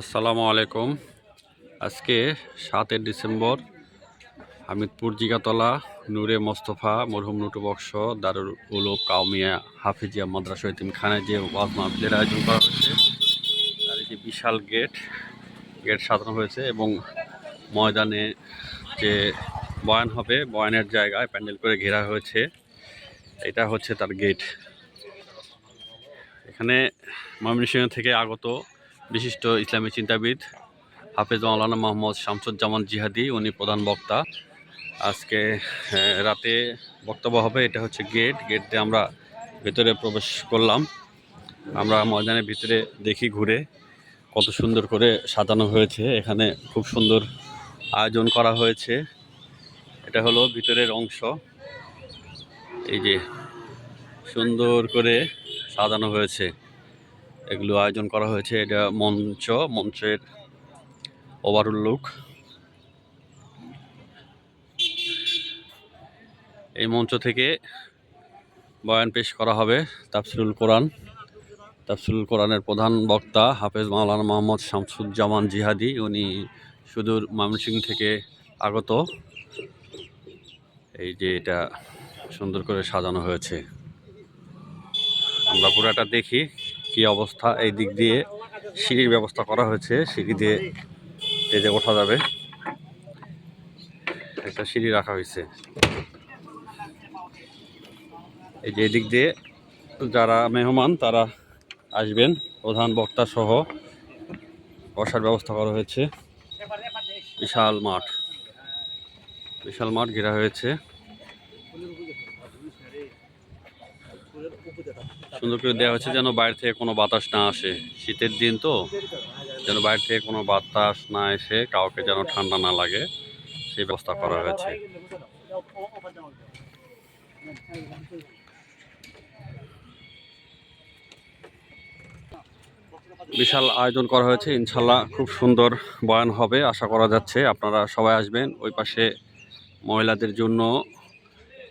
আসসালামু আলাইকুম। আজকে সাতের ডিসেম্বর, হামিদপুর জিগাতলা, নূরে মোস্তফা, মরহুম নুটু বক্স, দারুল উলুব কাউমিয়া হাফিজিয়া মাদ্রাসা খানে যে ওয়াজ মাহফিলের আয়োজন করা হয়েছে এই যে বিশাল গেট গেট সাজানো হয়েছে এবং ময়দানে যে বয়ান হবে, বয়ানের জায়গায় প্যান্ডেল করে ঘেরা হয়েছে, এটা হচ্ছে তার গেট। এখানে ময়মনসিংহ থেকে আগত বিশিষ্ট ইসলামী চিন্তাবিদ হাফেজ মাওলানা মোহাম্মদ শামসুজ্জামান জিহাদি, উনি প্রধান বক্তা। আজকে রাতে বক্তব্য হবে, এটা হচ্ছে গেট। গেট দিয়ে আমরা ভেতরে প্রবেশ করলাম। আমরা ময়দানের ভিতরে দেখি ঘুরে কত সুন্দর করে সাজানো হয়েছে। এখানে খুব সুন্দর আয়োজন করা হয়েছে। এটা হলো ভিতরের অংশ। এই যে সুন্দর করে সাজানো হয়েছে। এগুলো আয়োজন করা হয়েছে। এটা মঞ্চ, মঞ্চের ওভারঅল লুক এই মঞ্চ থেকে বয়ান পেশ করা হবে তাফসিরুল কোরআন। তাফসিরুল কোরআনের প্রধান বক্তা হাফেজ মাওলানা মোহাম্মদ শামসুজ্জামান জিহাদি, উনি সুদূর ময়মনসিংহ থেকে আগত। এই যে এটা সুন্দর করে সাজানো হয়েছে। আমরা পুরাটা দেখি। কি অবস্থা এই দিক দিয়ে সিঁড়ির ব্যবস্থা করা হয়েছে, সিঁড়ি দিয়ে এই যে ওঠা যাবে। একটা সিঁড়ি রাখা হয়েছে। এই যে এদিক দিয়ে যারা মেহমান, তারা আসবেন, প্রধান বক্তা সহ। বসার ব্যবস্থা করা হয়েছে। বিশাল মাঠ। বিশাল মাঠ ঘেরা হয়েছে। সুন্দর করে দেওয়া হচ্ছে যেন বাইরে থেকে কোনো বাতাস না আসে। শীতের দিন তো, যেন বাইরে থেকে কোনো বাতাস না এসে কাউকে যেন ঠান্ডা না লাগে, সেই ব্যবস্থা করা হয়েছে। বিশাল আয়োজন করা হয়েছে, ইনশাল্লাহ খুব সুন্দর বয়ান হবে, আশা করা যাচ্ছে। আপনারা সবাই আসবেন, ওই পাশে মহিলাদের জন্য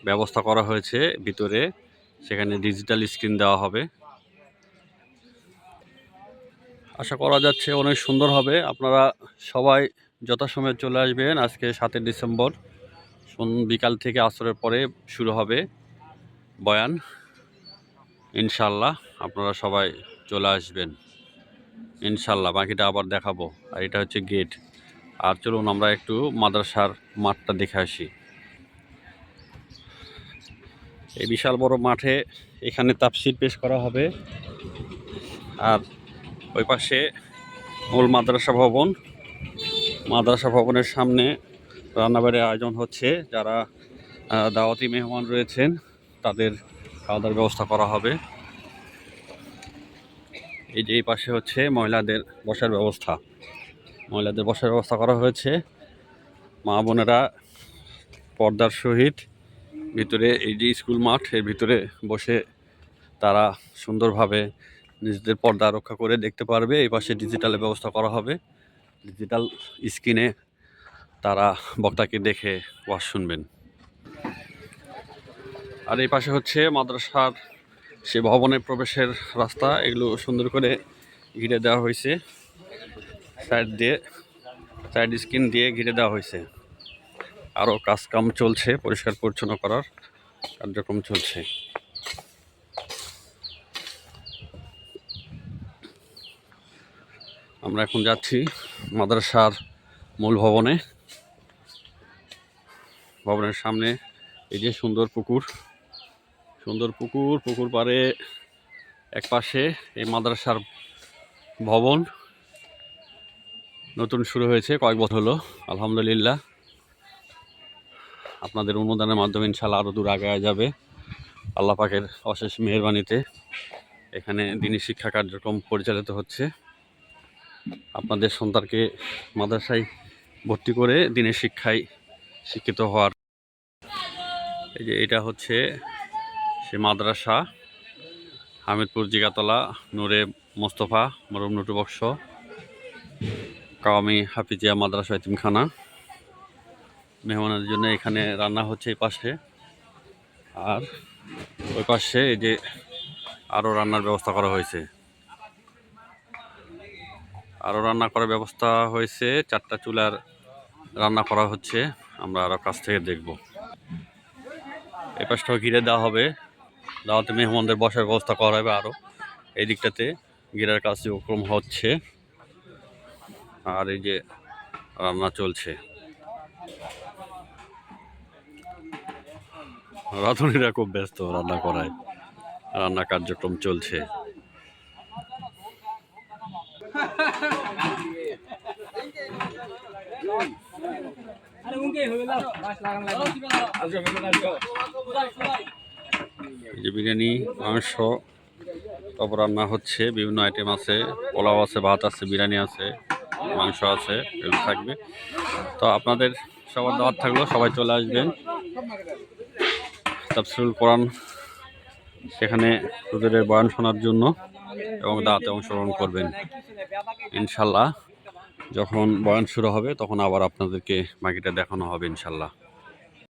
ব্যবস্থা করা হয়েছে, ভিতরে। সেখানে ডিজিটাল স্ক্রিন দেওয়া হবে। আশা করা যাচ্ছে অনেক সুন্দর হবে। আপনারা সবাই যথাসময়ে চলে আসবেন আজকে সাতই ডিসেম্বর। বিকাল থেকে আসরের পরে শুরু হবে বয়ান। ইনশাল্লাহ আপনারা সবাই চলে আসবেন। ইনশাল্লাহ বাকিটা আবার দেখাবো। আর এটা হচ্ছে গেট আর চলুন আমরা একটু মাদ্রাসার মাঠটা দেখে আসি। এই বিশাল বড় মাঠে এখানে তাফসির পেশ করা হবে। আর ওই পাশে মূল মাদ্রাসা ভবন। মাদ্রাসা ভবনের সামনে রান্নাবাড়ির আয়োজন হচ্ছে। যারা দাওয়াতি মেহমান রয়েছেন, তাদের খাওয়া দাওয়ার ব্যবস্থা করা হবে। এই যে এই পাশে হচ্ছে মহিলাদের বসার ব্যবস্থা। মহিলাদের বসার ব্যবস্থা করা হয়েছে। মা বোনেরা পর্দার সহিত ভিতরে, এই যে স্কুল মাঠ, এর ভিতরে বসে তারা সুন্দরভাবে নিজেদের পর্দা রক্ষা করে দেখতে পারবে। এই পাশে ডিজিটালের ব্যবস্থা করা হবে। ডিজিটাল স্ক্রিনে তারা বক্তাকে দেখে ওয়াজ শুনবেন। আর এই পাশে হচ্ছে মাদ্রাসার সে ভবনের প্রবেশের রাস্তা। এগুলো সুন্দর করে ঘিরে দেওয়া হয়েছে। সাইড দিয়ে সাইড স্ক্রিন দিয়ে ঘিরে দেওয়া হয়েছে। আরও কাজকাম চলছে, পরিষ্কার পরিচ্ছন্ন করার কার্যক্রম চলছে। আমরা এখন যাচ্ছি মাদ্রাসার মূল ভবনে। ভবনের সামনে এই যে সুন্দর পুকুর। সুন্দর পুকুর পুকুর পাড়ে এক পাশে এই মাদ্রাসার ভবন। নতুন শুরু হয়েছে, কয়েক বছর হলো, আলহামদুলিল্লাহ। আপনাদের অনুদানের মাধ্যমে ইনশাল্লাহ আরও দূর আগে যাবে। আল্লাহ পাকের অশেষ মেহরবানিতে এখানে দিনী শিক্ষা কার্যক্রম পরিচালিত হচ্ছে। আপনাদের সন্তানকে মাদ্রাসায় ভর্তি করে দিনের শিক্ষায় শিক্ষিত হওয়ার এই যে এটা হচ্ছে সে মাদ্রাসা, হামিদপুর জিগাতলা, নূরে মোস্তফা মরুম নুটু বক্স, কাওয়ামি হাফিজিয়া মাদ্রাসা, এতিমখানা। মেহমানের জন্য এখানে রান্না হচ্ছে এই পাশে। আর ওই পাশে এই যে আরও রান্নার ব্যবস্থা করা হয়েছে। আরও রান্না করার ব্যবস্থা হয়েছে, চারটা চুলার রান্না করা হচ্ছে, আমরা আরও কাছ থেকে দেখব। এই পাশটাও ঘিরে দেওয়া হবে। দাওয়াতে মেহমানদের বসার ব্যবস্থা করা হবে আরও এই দিকটাতে ঘিরার কার্যক্রম হচ্ছে। আর এই যে রান্না চলছে। রাঁধুনিরা খুব ব্যস্ত রান্না করায়। রান্না কার্যক্রম চলছে। বিরিয়ানি, মাংস, তারপর রান্না হচ্ছে, বিভিন্ন আইটেম আছে, পোলাও আছে, ভাত আছে, বিরিয়ানি আছে, মাংস আছে, এগুলো থাকবে। তো আপনাদের সবার দাওয়াত থাকল, সবাই চলে আসবেন। তাফসিরুল কোরআন সেখানে হুজুরের বয়ান শোনার জন্য এবং দাঁতে অংশগ্রহণ করবেন। ইনশাল্লাহ, যখন বয়ান শুরু হবে, তখন আবার আপনাদেরকে বাকিটা দেখানো হবে, ইনশাল্লাহ।